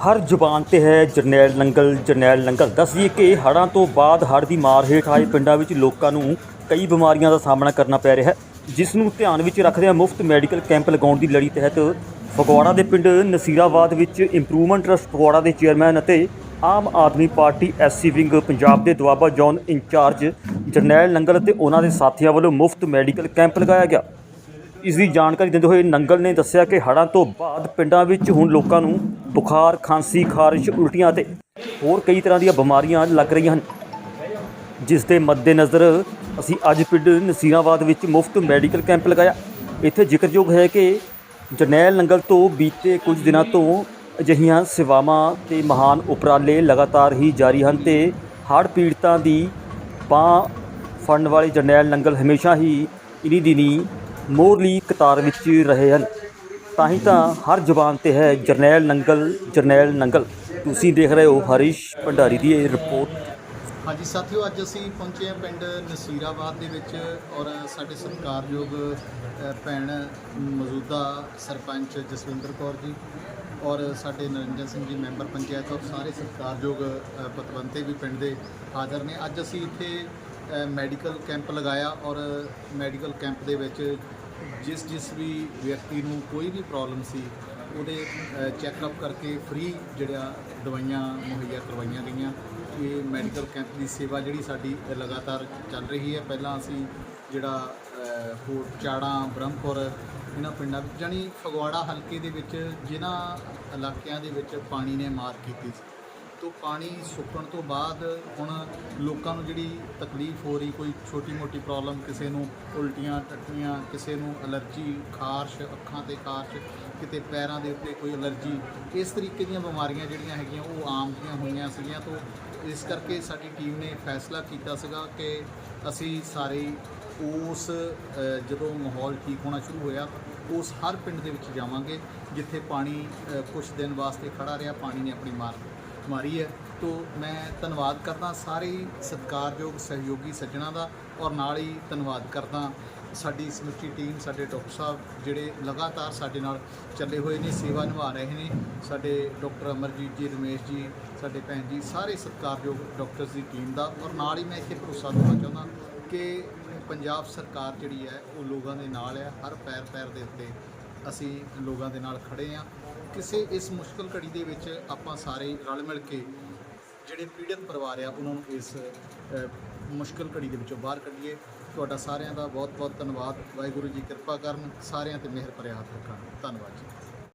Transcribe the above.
ਹਰ ਜ਼ੁਬਾਨ ਤੇ ਹੈ ਜਰਨੈਲ ਨੰਗਲ ਜਰਨੈਲ ਨੰਗਲ। ਦੱਸਦੀਏ ਕਿ ਹੜ੍ਹਾਂ ਤੋਂ ਬਾਅਦ ਹੜ੍ਹ ਦੀ ਮਾਰ ਹੇਠ ਆਏ ਪਿੰਡਾਂ ਵਿੱਚ ਲੋਕਾਂ ਨੂੰ ਕਈ ਬਿਮਾਰੀਆਂ ਦਾ ਸਾਹਮਣਾ ਕਰਨਾ ਪੈ ਰਿਹਾ ਹੈ, ਜਿਸ ਨੂੰ ਧਿਆਨ ਵਿੱਚ ਰੱਖਦਿਆਂ ਮੁਫਤ ਮੈਡੀਕਲ ਕੈਂਪ ਲਗਾਉਣ ਦੀ ਲੜੀ ਤਹਿਤ ਫਗਵਾੜਾ ਦੇ ਪਿੰਡ ਨਸੀਰਾਬਾਦ ਵਿੱਚ ਇੰਪਰੂਵਮੈਂਟ ਟਰਸਟ ਫਗਵਾੜਾ ਦੇ ਚੇਅਰਮੈਨ ਅਤੇ Aam Aadmi party SC wing Punjab ਦੇ ਦੁਆਬਾ ਜ਼ੋਨ ਇੰਚਾਰਜ ਜਰਨੈਲ ਨੰਗਲ ਅਤੇ ਉਹਨਾਂ ਦੇ ਸਾਥੀਆਂ ਵੱਲੋਂ ਮੁਫਤ ਮੈਡੀਕਲ ਕੈਂਪ ਲਗਾਇਆ ਗਿਆ। ਇਸ ਦੀ ਜਾਣਕਾਰੀ ਦਿੰਦੇ ਹੋਏ ਨੰਗਲ ਨੇ ਦੱਸਿਆ ਕਿ ਹੜ੍ਹਾਂ ਤੋਂ ਬਾਅਦ ਪਿੰਡਾਂ ਵਿੱਚ ਹੁਣ ਲੋਕਾਂ ਨੂੰ ਬੁਖਾਰ, ਖਾਂਸੀ, ਖਾਰਿਸ਼, ਉਲਟੀਆਂ ਅਤੇ ਹੋਰ ਕਈ ਤਰ੍ਹਾਂ ਦੀਆਂ ਬਿਮਾਰੀਆਂ ਲੱਗ ਰਹੀਆਂ ਹਨ। ਜਿਸ ਦੇ ਮੱਦੇਨਜ਼ਰ ਅਸੀਂ ਅੱਜ ਪਿੰਡ ਨਸੀਰਾਬਾਦ ਵਿੱਚ ਮੁਫਤ ਮੈਡੀਕਲ ਕੈਂਪ ਲਗਾਇਆ। ਇੱਥੇ ਜ਼ਿਕਰਯੋਗ ਹੈ ਕਿ ਜਰਨੈਲ ਨੰਗਲ ਤੋਂ ਬੀਤੇ ਕੁਝ ਦਿਨਾਂ ਤੋਂ ਅਜਿਹੀਆਂ ਸੇਵਾਵਾਂ ਤੇ ਮਹਾਨ ਉਪਰਾਲੇ ਲਗਾਤਾਰ ਹੀ ਜਾਰੀ ਹਨ ਤੇ ਹੜ੍ਹ ਪੀੜਤਾਂ ਦੀ ਬਾਂਹ ਫੜਨ ਵਾਲੇ ਜਰਨੈਲ ਨੰਗਲ ਹਮੇਸ਼ਾ ਹੀ ਇਨੀ ਦਿਨੀ ਮੋਰਲੀ ਕਤਾਰ ਵਿੱਚ ਰਹੇ ਹਨ। ਤਾਂ ਹੀ ਤਾਂ ਹਰ ਜ਼ੁਬਾਨ ਤੇ ਹੈ ਜਰਨੈਲ ਨੰਗਲ ਜਰਨੈਲ ਨੰਗਲ। ਤੁਸੀਂ ਦੇਖ ਰਹੇ ਹੋ ਹਰੀਸ਼ ਭੰਡਾਰੀ ਦੀ ਇਹ ਰਿਪੋਰਟ। ਹਾਂਜੀ, ਸਾਥੀਓ, ਅੱਜ ਅਸੀਂ ਪਹੁੰਚੇ ਹਾਂ ਪਿੰਡ ਨਸੀਰਾਬਾਦ ਦੇ ਵਿੱਚ ਔਰ ਸਾਡੇ ਸਤਿਕਾਰਯੋਗ ਭੈਣ ਮੌਜੂਦਾ ਸਰਪੰਚ ਜਸਵਿੰਦਰ ਕੌਰ ਜੀ ਔਰ ਸਾਡੇ ਨਰਿੰਦਰ ਸਿੰਘ ਜੀ, ਮੈਂਬਰ ਪੰਚਾਇਤ ਔਰ ਸਾਰੇ ਸਤਿਕਾਰਯੋਗ ਪਤਵੰਤੇ ਵੀ ਪਿੰਡ ਦੇ ਹਾਜ਼ਰ ਨੇ। ਅੱਜ ਅਸੀਂ ਇੱਥੇ ਮੈਡੀਕਲ ਕੈਂਪ ਲਗਾਇਆ ਔਰ ਮੈਡੀਕਲ ਕੈਂਪ ਦੇ ਵਿੱਚ ਜਿਸ ਜਿਸ ਵੀ ਵਿਅਕਤੀ ਨੂੰ ਕੋਈ ਵੀ ਪ੍ਰੋਬਲਮ ਸੀ ਉਹਦੇ ਚੈੱਕਅਪ ਕਰਕੇ ਫ੍ਰੀ ਜਿਹੜਾ ਦਵਾਈਆਂ ਮੁਹੱਈਆ ਕਰਵਾਈਆਂ ਗਈਆਂ। ਇਹ ਮੈਡੀਕਲ ਕੈਂਪ ਦੀ ਸੇਵਾ ਜਿਹੜੀ ਸਾਡੀ ਲਗਾਤਾਰ ਚੱਲ ਰਹੀ ਹੈ। ਪਹਿਲਾਂ ਅਸੀਂ ਜਿਹੜਾ ਅ, ਹੋਰ ਚਾੜਾਂ ਬ੍ਰਹਮਪੁਰ ਇਹਨਾਂ ਪਿੰਡਾਂ ਵਿੱਚ ਜਾਣੀ ਫਗਵਾੜਾ ਹਲਕੇ ਦੇ ਵਿੱਚ ਜਿਨ੍ਹਾਂ ਇਲਾਕਿਆਂ ਦੇ ਵਿੱਚ ਪਾਣੀ ਨੇ ਮਾਰ ਕੀਤੀ ਸੀ। ਤੋਂ ਪਾਣੀ ਸੁੱਕਣ ਤੋਂ ਬਾਅਦ ਹੁਣ ਲੋਕਾਂ ਨੂੰ ਜਿਹੜੀ ਤਕਲੀਫ ਹੋ ਰਹੀ, ਕੋਈ ਛੋਟੀ ਮੋਟੀ ਪ੍ਰੋਬਲਮ ਕਿਸੇ ਨੂੰ ਉਲਟੀਆਂ, ਟੱਟੀਆਂ, ਕਿਸੇ ਨੂੰ ਅਲਰਜੀ ਖਾਰਸ਼, ਅੱਖਾਂ ਤੇ ਖਾਰਸ਼, ਕਿਤੇ ਪੈਰਾਂ ਦੇ ਉੱਤੇ ਕੋਈ ਅਲਰਜੀ ਇਸ ਤਰੀਕੇ ਦੀਆਂ ਬਿਮਾਰੀਆਂ ਜਿਹੜੀਆਂ ਹੈਗੀਆਂ, ਉਹ ਆਮ ਜੀਆਂ ਹੋਈਆਂ ਸੀਗੀਆਂ ਤੋਂ ਇਸ ਕਰਕੇ ਸਾਡੀ ਟੀਮ ਨੇ ਫੈਸਲਾ ਕੀਤਾ ਸੀਗਾ ਕਿ ਅਸੀਂ ਸਾਰੇ ਉਸ ਜਦੋਂ ਮਾਹੌਲ ਠੀਕ ਹੋਣਾ ਸ਼ੁਰੂ ਹੋਇਆ, ਉਸ ਹਰ ਪਿੰਡ ਦੇ ਵਿੱਚ ਜਾਵਾਂਗੇ, ਜਿੱਥੇ ਪਾਣੀ ਕੁਝ ਦਿਨ ਵਾਸਤੇ ਖੜਾ ਰਿਹਾ, ਪਾਣੀ ਨੇ ਆਪਣੀ ਮਾਰ ਮਾਰੀ ਹੈ। ਤੋਂ ਮੈਂ ਧੰਨਵਾਦ ਕਰਦਾ ਸਾਰੇ ਸਤਿਕਾਰਯੋਗ, ਸਹਿਯੋਗੀ ਸੱਜਣਾ ਦਾ ਔਰ ਨਾਲ ਹੀ ਧੰਨਵਾਦ ਕਰਦਾ ਸਾਡੀ ਸਮੁੱਚੀ ਟੀਮ, ਸਾਡੇ ਡਾਕਟਰ ਸਾਹਿਬ ਜਿਹੜੇ ਲਗਾਤਾਰ ਸਾਡੇ ਨਾਲ ਚੱਲੇ ਹੋਏ ਨੇ, ਸੇਵਾ ਨਿਭਾ ਰਹੇ ਨੇ। ਸਾਡੇ ਡਾਕਟਰ ਅਮਰਜੀਤ ਜੀ, ਰਮੇਸ਼ ਜੀ, ਸਾਡੇ ਭੈਣ ਜੀ, ਸਾਰੇ ਸਤਿਕਾਰਯੋਗ ਡਾਕਟਰਸ ਦੀ ਟੀਮ ਦਾ ਔਰ ਨਾਲ ਹੀ ਮੈਂ ਇੱਥੇ ਭਰੋਸਾ ਦੇਣਾ ਚਾਹੁੰਦਾ ਕਿ ਪੰਜਾਬ ਸਰਕਾਰ ਜਿਹੜੀ ਹੈ, ਉਹ ਲੋਕਾਂ ਦੇ ਨਾਲ ਹੈ। ਹਰ ਪੈਰ ਪੈਰ ਦੇ ਉੱਤੇ ਅਸੀਂ ਲੋਕਾਂ ਦੇ ਨਾਲ ਖੜੇ ਆ ਕਿਸੇ ਇਸ ਮੁਸ਼ਕਲ ਘੜੀ ਦੇ ਵਿੱਚ ਆਪਾਂ ਸਾਰੇ ਰਲ ਮਿਲ ਕੇ ਜਿਹੜੇ ਪੀੜਤ ਪਰਿਵਾਰ ਆ, ਉਹਨਾਂ ਨੂੰ ਇਸ ਮੁਸ਼ਕਲ ਘੜੀ ਦੇ ਵਿੱਚੋਂ ਬਾਹਰ ਕੱਢੀਏ। ਤੁਹਾਡਾ ਸਾਰਿਆਂ ਦਾ ਬਹੁਤ ਬਹੁਤ ਧੰਨਵਾਦ। ਵਾਹਿਗੁਰੂ ਜੀ ਕਿਰਪਾ ਕਰਨ। ਸਾਰਿਆਂ ਤੇ ਮਿਹਰ ਭਰਿਆ ਹੱਥ ਰੱਖਣ ਧੰਨਵਾਦ ਜੀ।